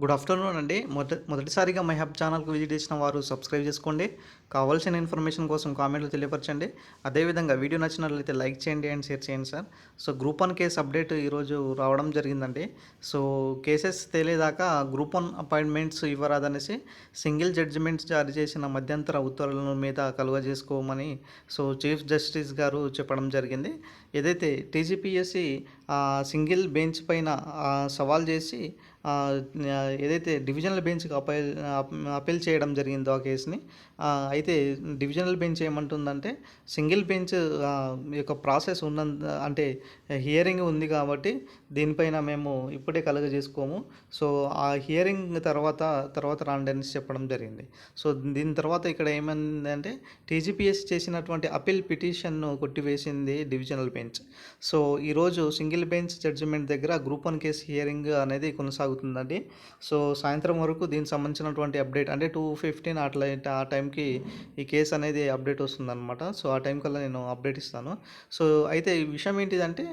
Good afternoon అండి. మొద మొదటిసారిగా మై హబ్ ఛానల్కి విజిట్ చేసిన వారు సబ్స్క్రైబ్ చేసుకోండి. కావాల్సిన ఇన్ఫర్మేషన్ కోసం కామెంట్లు తెలియపరచండి. అదేవిధంగా వీడియో నచ్చినట్లయితే లైక్ చేయండి అండ్ షేర్ చేయండి sir. So group one case update ఈరోజు రావడం జరిగిందండి. సో కేసెస్ తేలేదాకా గ్రూప్ వన్ అపాయింట్మెంట్స్ ఇవ్వరాదనేసి సింగిల్ జడ్జిమెంట్స్ జారీ చేసిన మధ్యంతర ఉత్తర్వులను మీద కలువ చేసుకోమని సో చీఫ్ జస్టిస్ గారు చెప్పడం జరిగింది. ఏదైతే టీజీపీఎస్సి సింగిల్ బెంచ్ పైన సవాల్ చేసి ఏదైతే డివిజనల్ బెంచ్కి అపైల్ అపీల్ చేయడం జరిగిందో ఆ కేసుని అయితే డివిజనల్ బెంచ్ ఏమంటుందంటే సింగిల్ బెంచ్ యొక్క ప్రాసెస్ ఉన్న అంటే హియరింగ్ ఉంది కాబట్టి దీనిపైన మేము ఇప్పుడే కలుగజేసుకోము. సో ఆ హియరింగ్ తర్వాత తర్వాత రాండి అనేసి చెప్పడం జరిగింది. సో దీని తర్వాత ఇక్కడ ఏమైందంటే టీజీపీఎస్ చేసినటువంటి అపీల్ పిటిషన్ను కొట్టివేసింది డివిజనల్ బెంచ్. సో ఈరోజు సింగిల్ బెంచ్ జడ్జిమెంట్ దగ్గర గ్రూప్ వన్ కేసు హియరింగ్ అనేది కొనసాగుతుందండి సో సాయంత్రం వరకు దీనికి సంబంధించినటువంటి అప్డేట్ అంటే టూ ఫిఫ్టీన్ అట్లా ఆ టైంకి ఈ కేసు అనేది అప్డేట్ వస్తుందన్నమాట. సో ఆ టైం కల్లా నేను అప్డేట్ ఇస్తాను. సో అయితే ఈ విషయం ఏంటిదంటే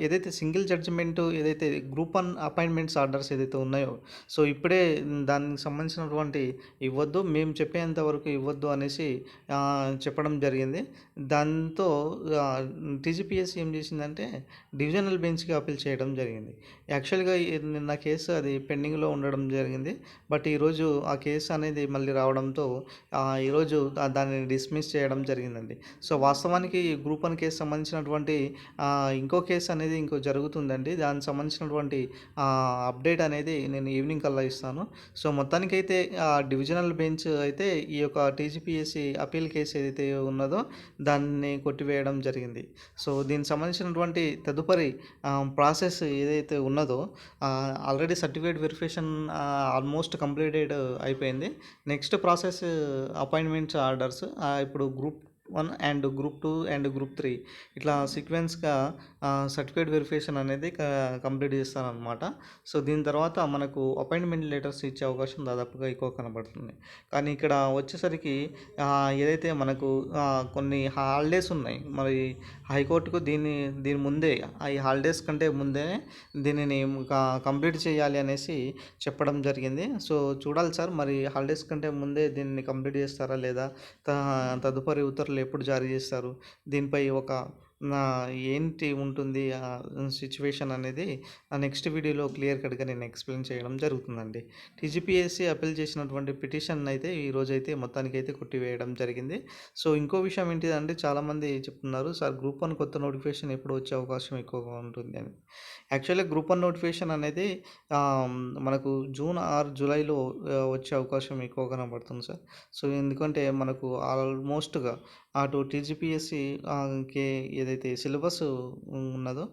ఏదైతే సింగిల్ జడ్జిమెంట్ ఏదైతే గ్రూప్ వన్ అపాయింట్మెంట్స్ ఆర్డర్స్ ఏదైతే ఉన్నాయో సో ఇప్పుడే దానికి సంబంధించినటువంటి ఇవ్వద్దు మేము చెప్పేంత వరకు ఇవ్వద్దు అనేసి చెప్పడం జరిగింది. దాంతో టీజీపీఎస్ ఏం చేసిందంటే డివిజనల్ బెంచ్కి అప్పీల్ చేయడం జరిగింది. యాక్చువల్గా ఈ- నిన్న కేసు కేసు అది పెండింగ్లో ఉండడం జరిగింది. బట్ ఈరోజు ఆ కేసు అనేది మళ్ళీ రావడంతో ఈరోజు దాన్ని డిస్మిస్ చేయడం జరిగిందండి. సో వాస్తవానికి గ్రూప్ వన్ కేసు సంబంధించినటువంటి ఇంకో కేసు అనేది ఇంకో జరుగుతుందండి. దానికి సంబంధించినటువంటి అప్డేట్ అనేది నేను ఈవినింగ్ కల్లా ఇస్తాను. సో మొత్తానికైతే ఆ డివిజనల్ బెంచ్ అయితే ఈ యొక్క టీజీపీఎస్సి అపీల్ కేసు ఏదైతే ఉన్నదో దాన్ని కొట్టివేయడం జరిగింది. సో దీనికి సంబంధించినటువంటి తదుపరి ప్రాసెస్ ఏదైతే ఉన్నదో already certificate verification almost completed అయిపోయింది. నెక్స్ట్ ప్రాసెస్ అపాయింట్మెంట్స్ ఆర్డర్స్ ఇప్పుడు group one and group two and group three. ఇట్లా సీక్వెన్స్గా సర్టిఫికేట్ వెరిఫికేషన్ అనేది కంప్లీట్ చేస్తారనమాట సో దీని తర్వాత మనకు అపాయింట్మెంట్ లెటర్స్ ఇచ్చే అవకాశం దాదాపుగా ఎక్కువ కనబడుతుంది. కానీ ఇక్కడ వచ్చేసరికి ఏదైతే మనకు కొన్ని హాలిడేస్ ఉన్నాయి మరి హైకోర్టుకు దీన్ని దీని ముందే ఆ ఈ హాలిడేస్ కంటే ముందే దీనిని కంప్లీట్ చేయాలి అనేసి చెప్పడం జరిగింది. సో చూడాలి సార్ మరి హాలిడేస్ కంటే ముందే దీన్ని కంప్లీట్ చేస్తారా లేదా? తదుపరి ఉత్తర్వులు ఎప్పుడు జారీ చేస్తారు? దీనిపై ఒక నా ఏంటి ఉంటుంది ఆ సిచ్యువేషన్ అనేది ఆ నెక్స్ట్ వీడియోలో క్లియర్ కట్గా నేను ఎక్స్ప్లెయిన్ చేయడం జరుగుతుందండి. టీజీపీఎస్సీ అప్పీల్ చేసినటువంటి పిటిషన్ అయితే ఈ అయితే మొత్తానికి అయితే కొట్టివేయడం జరిగింది. సో ఇంకో విషయం ఏంటిదంటే చాలామంది చెప్తున్నారు సార్ గ్రూప్ వన్ కొత్త నోటిఫికేషన్ ఎప్పుడు వచ్చే అవకాశం ఎక్కువగా ఉంటుంది అని. యాక్చువల్లీ గ్రూప్ వన్ నోటిఫికేషన్ అనేది మనకు జూన్ ఆర్ జూలైలో వచ్చే అవకాశం ఎక్కువ కనబడుతుంది సార్. సో ఎందుకంటే మనకు ఆల్మోస్ట్గా అటు టీజీపీఎస్సి ఏదైతే సిలబస్ ఉన్నదో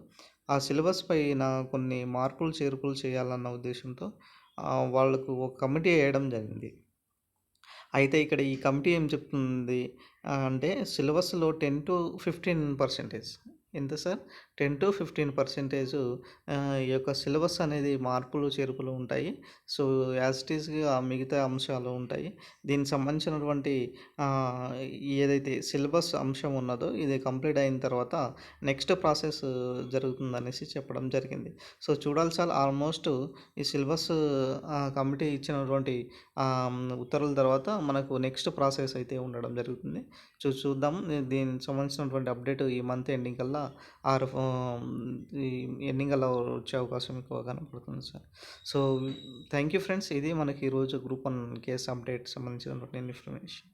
ఆ సిలబస్ పైన కొన్ని మార్పులు చేర్పులు చేయాలన్న ఉద్దేశంతో వాళ్ళకు ఒక కమిటీ వేయడం జరిగింది. అయితే ఇక్కడ ఈ కమిటీ ఏం చెప్తుంది అంటే సిలబస్లో టెన్ టు ఫిఫ్టీన్ పర్సెంటేజ్. ఎంత sir? Ten to fifteen percentage ఈ యొక్క సిలబస్ అనేది మార్పులు చేర్పులు ఉంటాయి. సో యాజ్ ఇట్ ఈస్గా మిగతా అంశాలు ఉంటాయి. దీనికి సంబంధించినటువంటి ఏదైతే సిలబస్ అంశం ఉన్నదో ఇది కంప్లీట్ అయిన తర్వాత నెక్స్ట్ ప్రాసెస్ జరుగుతుందనేసి చెప్పడం జరిగింది. సో చూడాలి సార్ ఆల్మోస్ట్ ఈ సిలబస్ కమిటీ ఇచ్చినటువంటి ఉత్తర్వుల తర్వాత మనకు నెక్స్ట్ ప్రాసెస్ అయితే ఉండడం జరుగుతుంది. చూ చూద్దాం. దీనికి సంబంధించినటువంటి అప్డేట్ ఈ మంత్ ఎండింగ్ కల్లా ఆర్ ఈ వచ్చే అవకాశం ఎక్కువ కనపడుతుంది sir. So thank you friends. ఇది మనకి ఈరోజు గ్రూప్ వన్ కేస్ అప్డేట్ సంబంధించినటువంటి ఇన్ఫర్మేషన్.